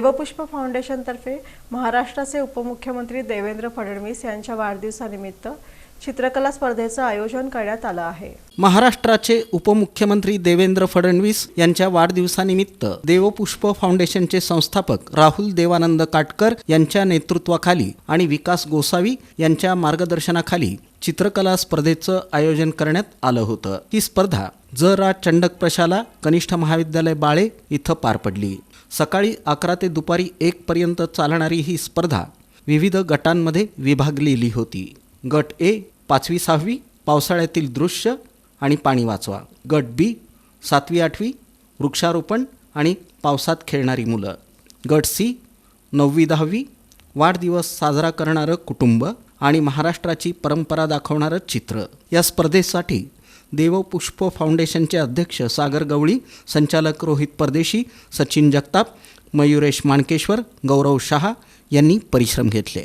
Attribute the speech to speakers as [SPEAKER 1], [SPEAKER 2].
[SPEAKER 1] देवपुष्प फाउंडेशनतर्फे महाराष्ट्राचे उपमुख्यमंत्री देवेंद्र फडणवीस यांच्या वाढदिवसानिमित्त चित्रकला स्पर्धेचं आयोजन करण्यात आलं आहे.
[SPEAKER 2] महाराष्ट्राचे उपमुख्यमंत्री देवेंद्र फडणवीस यांच्या वाढदिवसानिमित्त देवपुष्प फाउंडेशनचे संस्थापक राहुल देवानंद काटकर यांच्या नेतृत्वाखाली आणि विकास गोसावी यांच्या मार्गदर्शनाखाली चित्रकला स्पर्धेचं आयोजन करण्यात आलं होतं. ही स्पर्धा ज रा चंडक प्रशाला कनिष्ठ महाविद्यालय बाळे इथं पार पडली. सकाळी अकरा ते दुपारी एक पर्यंत चालणारी ही स्पर्धा विविध गटांमध्ये विभागलेली होती. गट ए पाचवी सहावी पावसाळ्यातील दृश्य आणि पाणी वाचवा. गट बी सातवी आठवी वृक्षारोपण आणि पावसात खेळणारी मुलं. गट सी नववी दहावी वाढदिवस साजरा करणारं कुटुंब आणि महाराष्ट्राची परंपरा दाखवणारं चित्र. या स्पर्धेसाठी देवपुष्प फाउंडेशनचे अध्यक्ष सागर गवळी संचालक रोहित परदेशी सचिन जगताप मयुरेश माणकेश्वर गौरव शहा यांनी परिश्रम घेतले.